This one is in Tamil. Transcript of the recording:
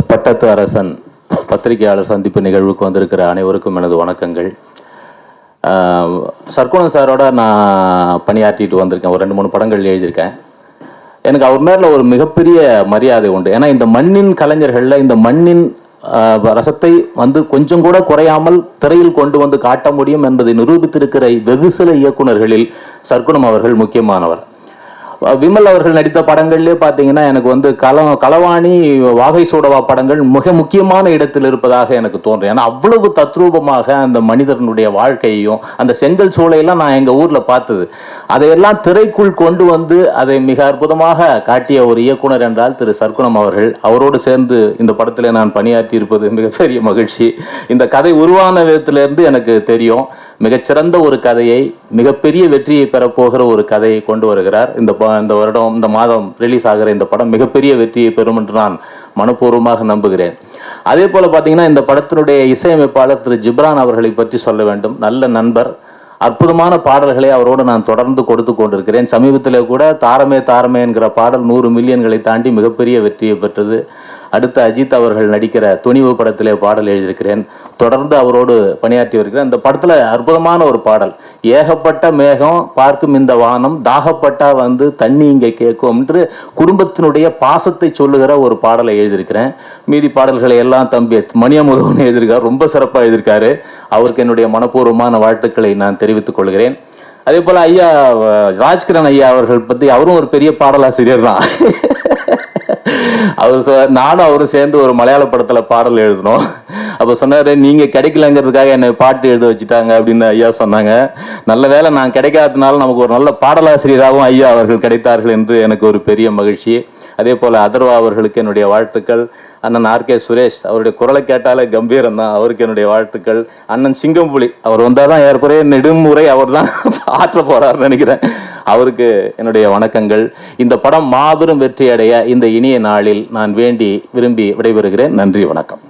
இந்த பட்டத்து அரசன் பத்திரிகையாளர் சந்திப்பு நிகழ்வுக்கு வந்திருக்கிற அனைவருக்கும் எனது வணக்கங்கள். சர்க்குணம் சர்க்குணன் சாரோட நான் பணியாற்றிட்டு வந்திருக்கேன். ஒரு ரெண்டு மூணு படங்கள் எழுதியிருக்கேன். எனக்கு அவர் மேல ஒரு மிகப்பெரிய மரியாதை உண்டு. ஏன்னா இந்த மண்ணின் கலைஞர்களில் இந்த மண்ணின் ரசத்தை வந்து கொஞ்சம் கூட குறையாமல் திரையில் கொண்டு வந்து காட்ட முடியும் என்பதை நிரூபித்திருக்கிற வெகு சில இயக்குனர்களில் சர்க்குணம் அவர்கள் முக்கியமானவர். விமல் அவர்கள் நடித்த படங்கள்லேயே பார்த்தீங்கன்னா எனக்கு வந்து கல களவாணி வாகை சூடவா படங்கள் மிக முக்கியமான இடத்தில் இருப்பதாக எனக்கு தோன்றும். ஏன்னா அவ்வளவு தத்ரூபமாக அந்த மனிதனுடைய வாழ்க்கையையும் அந்த செங்கல் சூளையெல்லாம் நான் எங்கள் ஊரில் பார்த்தது. அதையெல்லாம் திரைக்குள் கொண்டு வந்து அதை மிக அற்புதமாக காட்டிய ஒரு இயக்குனர் என்றால் திரு சர்க்குணம் அவர்கள். அவரோடு சேர்ந்து இந்த படத்தில் நான் பணியாற்றி இருப்பது மிகப்பெரிய மகிழ்ச்சி. இந்த கதை உருவான விதத்திலிருந்து எனக்கு தெரியும். மிகச்சிறந்த ஒரு கதையை மிகப்பெரிய வெற்றியை பெறப்போகிற ஒரு கதையை கொண்டு வருகிறார். இந்த ப- இந்த வருடம் இந்த மாதம் ரிலீஸ் ஆகிற இந்த படம் மிகப்பெரிய வெற்றியை பெறும் என்று நான் மனப்பூர்வமாக நம்புகிறேன். அதே போல் பார்த்தீங்கன்னா இந்த படத்தினுடைய இசையமைப்பாளர் திரு ஜிப்ரான் அவர்களை பற்றி சொல்ல வேண்டும். நல்ல நண்பர் அற்புதமான பாடல்களை அவரோடு நான் தொடர்ந்து கொடுத்து கொண்டிருக்கிறேன். சமீபத்தில் கூட தாரமே தாரமே என்கிற பாடல் நூறு மில்லியன்களை தாண்டி மிகப்பெரிய வெற்றியை பெற்றது. அடுத்து அஜித் அவர்கள் நடிக்கிற துணிவு படத்திலே பாடல் எழுதியிருக்கிறேன். தொடர்ந்து அவரோடு பணியாற்றி வருகிறேன் அந்த படத்தில் அற்புதமான ஒரு பாடல். ஏகப்பட்ட மேகம் பார்க்கும் இந்த வானம் தாகப்பட்டா வந்து தண்ணி இங்கே கேட்கும் என்று குடும்பத்தினுடைய பாசத்தை சொல்லுகிற ஒரு பாடலை எழுதியிருக்கிறேன். மீதி பாடல்களை எல்லாம் தம்பி மணியமுதவன் எழுதியிருக்கார். ரொம்ப சிறப்பாக எழுதியிருக்காரு. அவருக்கு என்னுடைய மனப்பூர்வமான வாழ்த்துக்களை நான் தெரிவித்துக் கொள்கிறேன். அதே போல் ஐயா ராஜ்கிரண் ஐயா அவர்கள் பற்றி அவரும் ஒரு பெரிய பாடலாசிரியர் தான். அவர் சொ நானும் அவரும் சேர்ந்து ஒரு மலையாள படத்துல பாடல் எழுதினோம். அப்போ சொன்னார் நீங்க கிடைக்கலங்கிறதுக்காக என்னை பாட்டு எழுத வச்சுட்டாங்க அப்படின்னு ஐயா சொன்னாங்க. நல்ல வேளை நான் கிடைக்காததுனால நமக்கு ஒரு நல்ல பாடலாசிரியராகவும் ஐயா அவர்கள் கிடைத்தார்கள் என்று எனக்கு ஒரு பெரிய மகிழ்ச்சி. அதே போல அதர்வா அவர்களுக்கு என்னுடைய வாழ்த்துக்கள். அண்ணன் ஆர் கே சுரேஷ் அவருடைய குரலை கேட்டாலே கம்பீரம் தான் அவருக்கு என்னுடைய வாழ்த்துக்கள். அண்ணன் சிங்கம்புலி அவர் வந்தால் தான் ஏற்புறைய நெடுமுறை அவர் தான் ஆற்ற போறாருன்னு நினைக்கிறேன். அவருக்கு என்னுடைய வணக்கங்கள். இந்த படம் மாபெரும் வெற்றி அடைய இந்த இனிய நாளில் நான் வேண்டி விரும்பி விடைபெறுகிறேன். நன்றி வணக்கம்.